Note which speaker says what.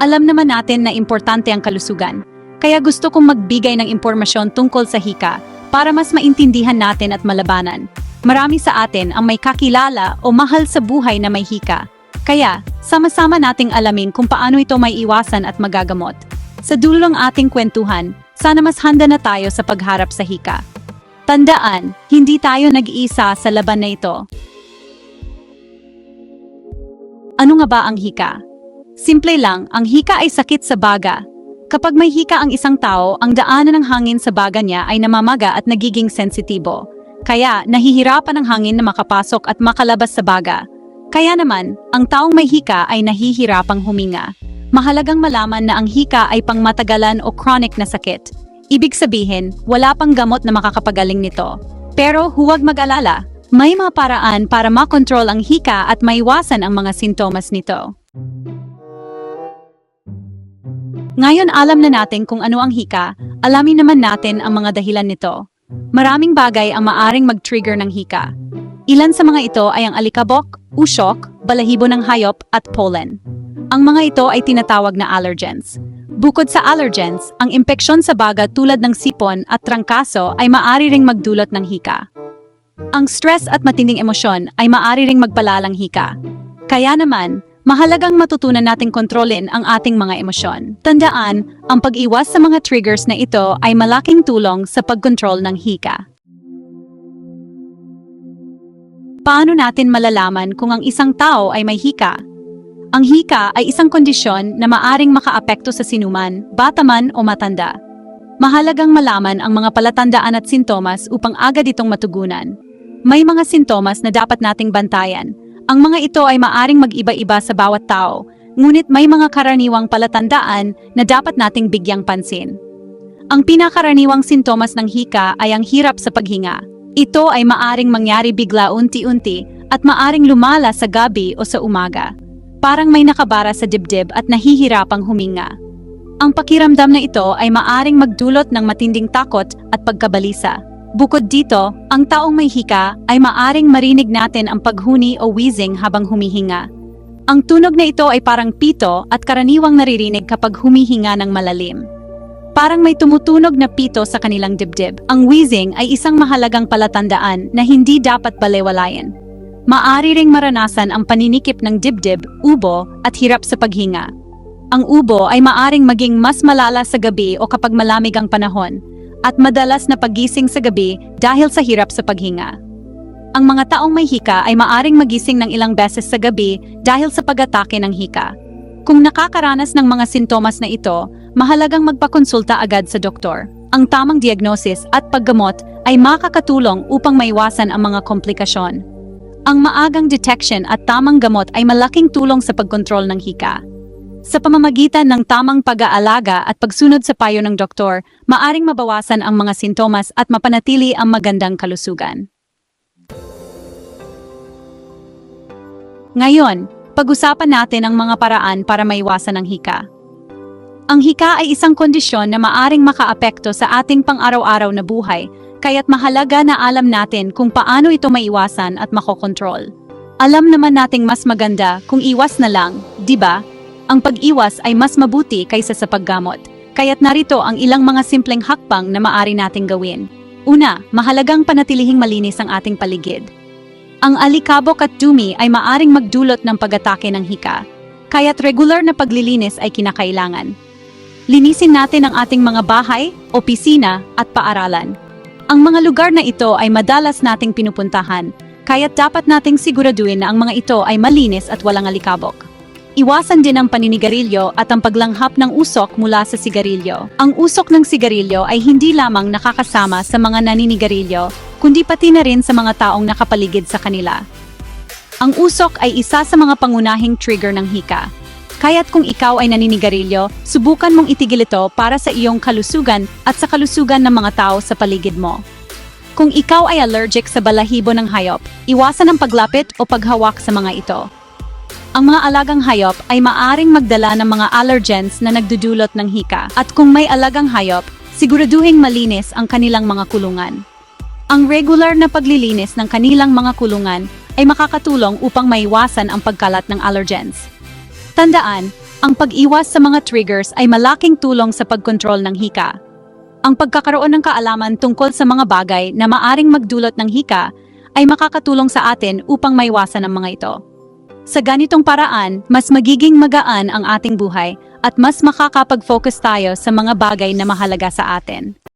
Speaker 1: Alam naman natin na importante ang kalusugan, kaya gusto kong magbigay ng impormasyon tungkol sa hika para mas maintindihan natin at malabanan. Marami sa atin ang may kakilala o mahal sa buhay na may hika. Kaya, sama-sama nating alamin kung paano ito may iwasan at magagamot. Sa dulo ng ating kwentuhan, sana mas handa na tayo sa pagharap sa hika. Tandaan, hindi tayo nag-iisa sa laban na ito. Ano nga ba ang hika? Simple lang, ang hika ay sakit sa baga. Kapag may hika ang isang tao, ang daanan ng hangin sa baga niya ay namamaga at nagiging sensitibo. Kaya, nahihirapan ang hangin na makapasok at makalabas sa baga. Kaya naman, ang taong may hika ay nahihirapang huminga. Mahalagang malaman na ang hika ay pangmatagalan o chronic na sakit. Ibig sabihin, wala pang gamot na makakapagaling nito. Pero huwag mag-alala, may mga paraan para makontrol ang hika at maiwasan ang mga sintomas nito. Ngayon alam na natin kung ano ang hika, alamin naman natin ang mga dahilan nito. Maraming bagay ang maaring mag-trigger ng hika. Ilan sa mga ito ay ang alikabok, usok, balahibo ng hayop at pollen. Ang mga ito ay tinatawag na allergens. Bukod sa allergens, ang impeksyon sa baga tulad ng sipon at trangkaso ay maaari ring magdulot ng hika. Ang stress at matinding emosyon ay maaari ring magpalalang hika. Kaya naman, mahalagang matutunan nating kontrolin ang ating mga emosyon. Tandaan, ang pag-iwas sa mga triggers na ito ay malaking tulong sa pagkontrol ng hika. Paano natin malalaman kung ang isang tao ay may hika? Ang hika ay isang kondisyon na maaring makaapekto sa sinuman, bata man o matanda. Mahalagang malaman ang mga palatandaan at sintomas upang agad itong matugunan. May mga sintomas na dapat nating bantayan. Ang mga ito ay maaring mag-iba-iba sa bawat tao, ngunit may mga karaniwang palatandaan na dapat nating bigyang pansin. Ang pinakaraniwang sintomas ng hika ay ang hirap sa paghinga. Ito ay maaring mangyari bigla unti-unti at maaring lumala sa gabi o sa umaga. Parang may nakabara sa dibdib at nahihirapang huminga. Ang pakiramdam na ito ay maaring magdulot ng matinding takot at pagkabalisa. Bukod dito, ang taong may hika ay maaring marinig natin ang paghuni o wheezing habang humihinga. Ang tunog na ito ay parang pito at karaniwang naririnig kapag humihinga ng malalim. Parang may tumutunog na pito sa kanilang dibdib. Ang wheezing ay isang mahalagang palatandaan na hindi dapat balewalayan. Maari ring maranasan ang paninikip ng dibdib, ubo, at hirap sa paghinga. Ang ubo ay maaring maging mas malala sa gabi o kapag malamig ang panahon, at madalas na pagising sa gabi dahil sa hirap sa paghinga. Ang mga taong may hika ay maaring magising ng ilang beses sa gabi dahil sa pag-atake ng hika. Kung nakakaranas ng mga sintomas na ito, mahalagang magpakonsulta agad sa doktor. Ang tamang diagnosis at paggamot ay makakatulong upang maiwasan ang mga komplikasyon. Ang maagang detection at tamang gamot ay malaking tulong sa pagkontrol ng hika. Sa pamamagitan ng tamang pag-aalaga at pagsunod sa payo ng doktor, maaring mabawasan ang mga sintomas at mapanatili ang magandang kalusugan. Ngayon, pag-usapan natin ang mga paraan para maiwasan ang hika. Ang hika ay isang kondisyon na maaring makaapekto sa ating pang-araw-araw na buhay, kaya't mahalaga na alam natin kung paano ito maiwasan at makokontrol. Alam naman nating mas maganda kung iwas na lang, di ba? Ang pag-iwas ay mas mabuti kaysa sa paggamot. Kaya't narito ang ilang mga simpleng hakbang na maari nating gawin. Una, mahalagang panatilihing malinis ang ating paligid. Ang alikabok at dumi ay maaring magdulot ng pag-atake ng hika, kaya't regular na paglilinis ay kinakailangan. Linisin natin ang ating mga bahay, opisina at paaralan. Ang mga lugar na ito ay madalas nating pinupuntahan, kaya't dapat nating siguraduhin na ang mga ito ay malinis at walang alikabok. Iwasan din ang paninigarilyo at ang paglanghap ng usok mula sa sigarilyo. Ang usok ng sigarilyo ay hindi lamang nakakasama sa mga naninigarilyo, kundi pati na rin sa mga taong nakapaligid sa kanila. Ang usok ay isa sa mga pangunahing trigger ng hika. Kaya't kung ikaw ay naninigarilyo, subukan mong itigil ito para sa iyong kalusugan at sa kalusugan ng mga tao sa paligid mo. Kung ikaw ay allergic sa balahibo ng hayop, iwasan ang paglapit o paghawak sa mga ito. Ang mga alagang hayop ay maaring magdala ng mga allergens na nagdudulot ng hika. At kung may alagang hayop, siguraduhing malinis ang kanilang mga kulungan. Ang regular na paglilinis ng kanilang mga kulungan ay makakatulong upang maiwasan ang pagkalat ng allergens. Tandaan, Ang pag-iwas sa mga triggers ay malaking tulong sa pagkontrol ng hika. Ang pagkakaroon ng kaalaman tungkol sa mga bagay na maaring magdulot ng hika ay makakatulong sa atin upang maiwasan ang mga ito. Sa ganitong paraan, mas magiging magaan ang ating buhay at mas makakapag-focus tayo sa mga bagay na mahalaga sa atin.